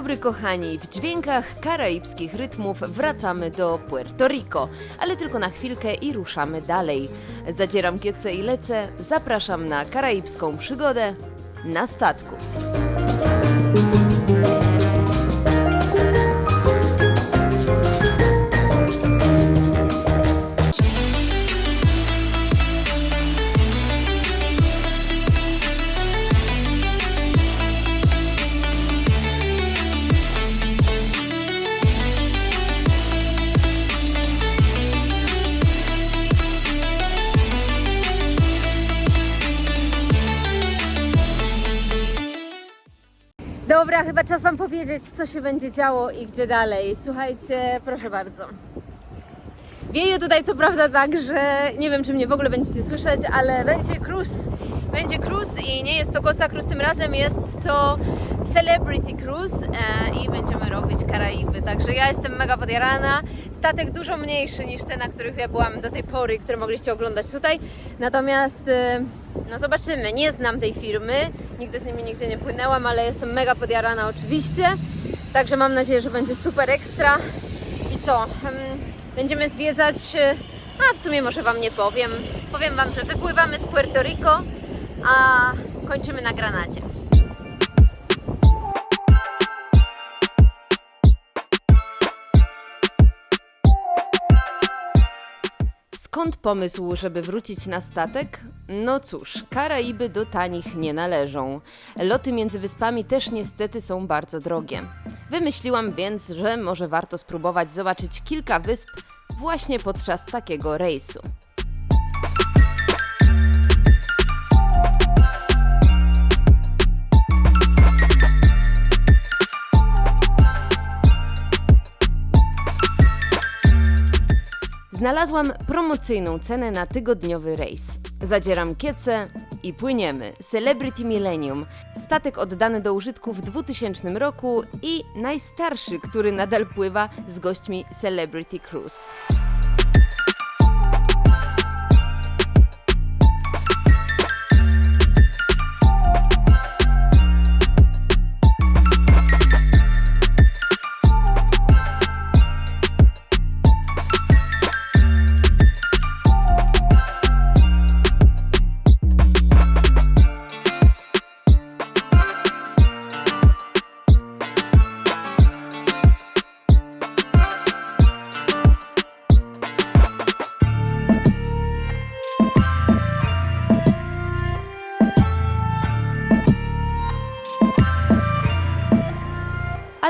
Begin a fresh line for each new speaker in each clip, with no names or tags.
dobry, kochani. W dźwiękach karaibskich rytmów wracamy do Puerto Rico, ale tylko na chwilkę i ruszamy dalej. Zadzieram kiece i lecę. Zapraszam na karaibską przygodę na statku. Dobra, chyba czas Wam powiedzieć, co się będzie działo i gdzie dalej. Słuchajcie, proszę bardzo. Wieje tutaj co prawda tak, że nie wiem, czy mnie w ogóle będziecie słyszeć, ale będzie cruise. Będzie cruise i nie jest to Costa Cruise tym razem, jest to Celebrity Cruise e, i będziemy robić Karaiby. Także ja jestem mega podjarana. Statek dużo mniejszy niż te, na których ja byłam do tej pory, które mogliście oglądać tutaj. Natomiast e, no zobaczymy, nie znam tej firmy, nigdy z nimi nigdy nie płynęłam, ale jestem mega podjarana oczywiście. Także mam nadzieję, że będzie super ekstra. I co? em, Będziemy zwiedzać. e, A w sumie może Wam nie powiem. Powiem Wam, że wypływamy z Puerto Rico, a kończymy na Granadzie. Skąd pomysł, żeby wrócić na statek? No cóż, Karaiby do tanich nie należą. Loty między wyspami też niestety są bardzo drogie. Wymyśliłam więc, że może warto spróbować zobaczyć kilka wysp właśnie podczas takiego rejsu. Znalazłam promocyjną cenę na tygodniowy rejs. Zadzieram kiece i płyniemy. Celebrity Millennium. Statek oddany do użytku w 2000 roku i najstarszy, który nadal pływa z gośćmi Celebrity Cruise.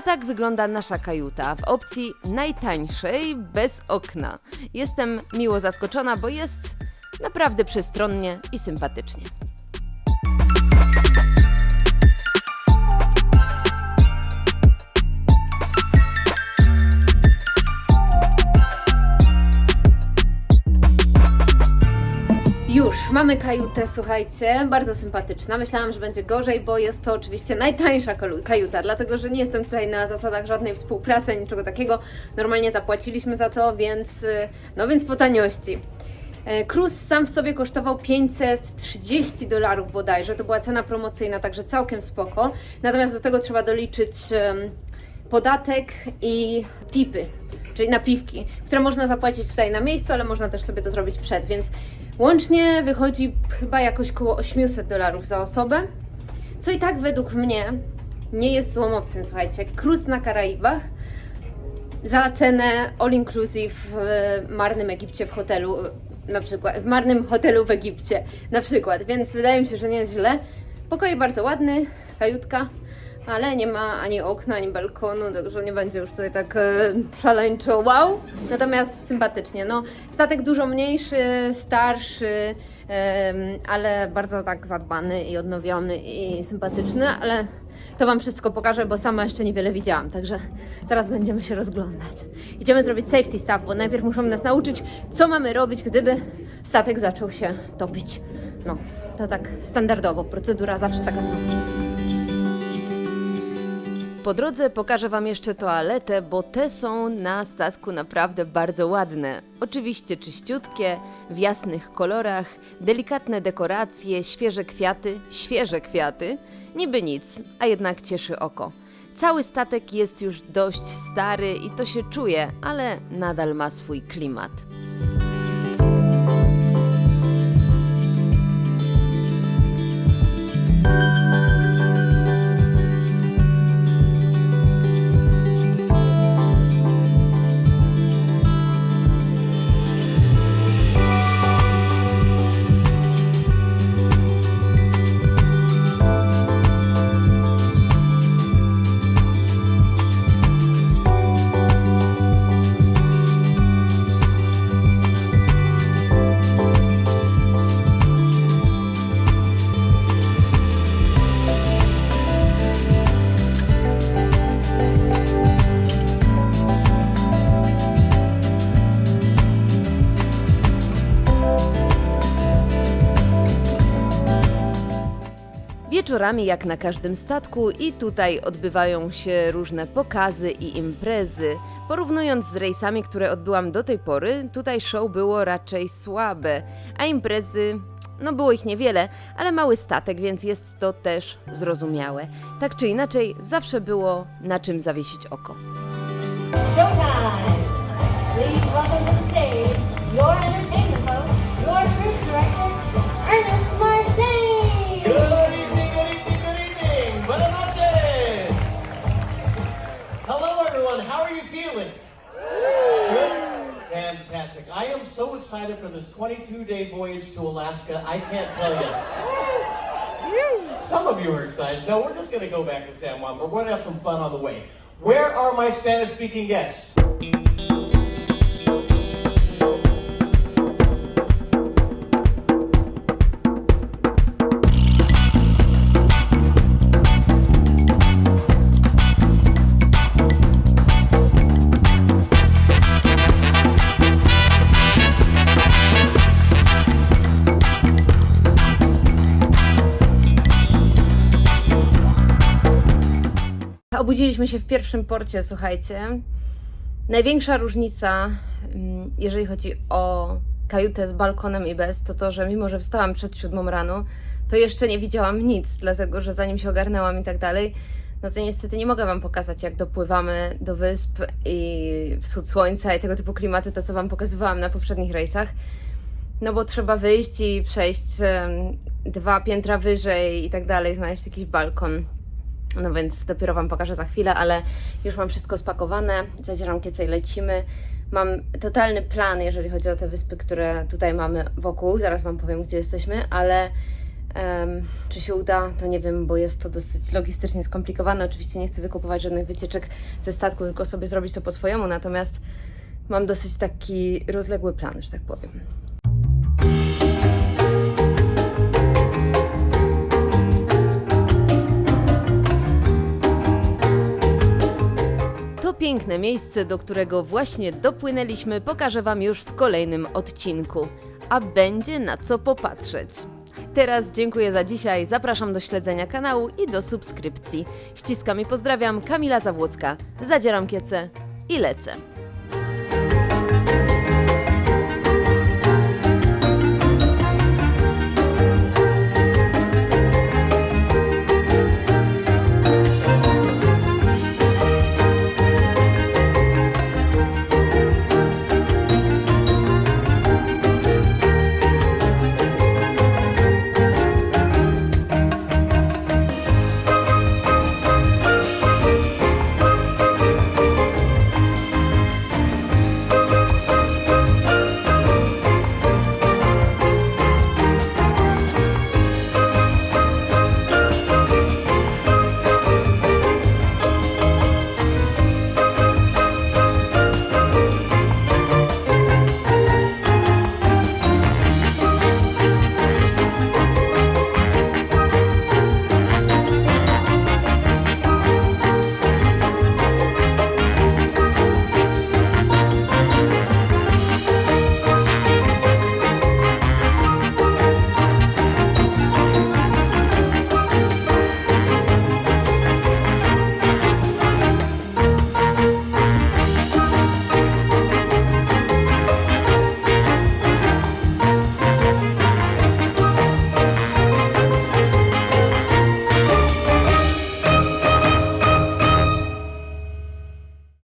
A tak wygląda nasza kajuta w opcji najtańszej, bez okna. Jestem miło zaskoczona, bo jest naprawdę przestronnie i sympatycznie. Mamy kajutę, słuchajcie, bardzo sympatyczna. Myślałam, że będzie gorzej, bo jest to oczywiście najtańsza kajuta, dlatego że nie jestem tutaj na zasadach żadnej współpracy, niczego takiego. Normalnie zapłaciliśmy za to, więc, y, no więc po taniości. E, Cruise sam w sobie kosztował 530 dolarów bodajże, to była cena promocyjna, także całkiem spoko. Natomiast do tego trzeba doliczyć podatek i tipy, czyli napiwki, które można zapłacić tutaj na miejscu, ale można też sobie to zrobić przed, więc łącznie wychodzi chyba jakoś koło 800 dolarów za osobę, co i tak według mnie nie jest złą opcją, słuchajcie. Cruise na Karaibach za cenę all inclusive w marnym Egipcie w hotelu, na przykład, w marnym hotelu w Egipcie, na przykład, więc wydaje mi się, że nie jest źle. Pokoj bardzo ładny, kajutka, ale nie ma ani okna, ani balkonu, także nie będzie już tutaj tak e, szaleńczo wow. Natomiast sympatycznie. No, statek dużo mniejszy, starszy, em, ale bardzo tak zadbany i odnowiony i sympatyczny, ale to Wam wszystko pokażę, bo sama jeszcze niewiele widziałam, także zaraz będziemy się rozglądać. Idziemy zrobić safety stuff, bo najpierw muszą nas nauczyć, co mamy robić, gdyby statek zaczął się topić. No, to tak standardowo, procedura zawsze taka sama. Po drodze pokażę Wam jeszcze toaletę, bo te są na statku naprawdę bardzo ładne. Oczywiście czyściutkie, w jasnych kolorach, delikatne dekoracje, świeże kwiaty, świeże kwiaty. Niby nic, a jednak cieszy oko. Cały statek jest już dość stary i to się czuje, ale nadal ma swój klimat. Wieczorami, jak na każdym statku, i tutaj odbywają się różne pokazy i imprezy. Porównując z rejsami, które odbyłam do tej pory, tutaj show było raczej słabe, a imprezy, no było ich niewiele, ale mały statek, więc jest to też zrozumiałe. Tak czy inaczej, zawsze było na czym zawiesić oko.
Showtime!
Fantastic. I am so excited for this 22 day voyage to Alaska. I can't tell you. Some of you are excited. No, we're just going to go back to San Juan, but we're going to have some fun on the way. Where are my Spanish speaking guests?
Obudziliśmy się w pierwszym porcie, słuchajcie. Największa różnica, mm, jeżeli chodzi o kajutę z balkonem i bez, to to, że mimo, że wstałam przed siódmą rano, to jeszcze nie widziałam nic, dlatego że zanim się ogarnęłam i tak dalej, no to niestety nie mogę Wam pokazać, jak dopływamy do wysp i wschód słońca i tego typu klimaty, to co Wam pokazywałam na poprzednich rejsach. No bo trzeba wyjść i przejść dwa piętra wyżej i tak dalej, znaleźć jakiś balkon. No więc dopiero Wam pokażę za chwilę, ale już mam wszystko spakowane, zadzieram kiece i lecimy. Mam totalny plan, jeżeli chodzi o te wyspy, które tutaj mamy wokół. Zaraz Wam powiem, gdzie jesteśmy, ale em, czy się uda, to nie wiem, bo jest to dosyć logistycznie skomplikowane. Oczywiście nie chcę wykupować żadnych wycieczek ze statku, tylko sobie zrobić to po swojemu, natomiast mam dosyć taki rozległy plan, że tak powiem. Piękne miejsce, do którego właśnie dopłynęliśmy, pokażę Wam już w kolejnym odcinku. A będzie na co popatrzeć. Teraz dziękuję za dzisiaj, zapraszam do śledzenia kanału i do subskrypcji. Ściskam i pozdrawiam, Kamila Zawłocka. Zadzieram kiece i lecę.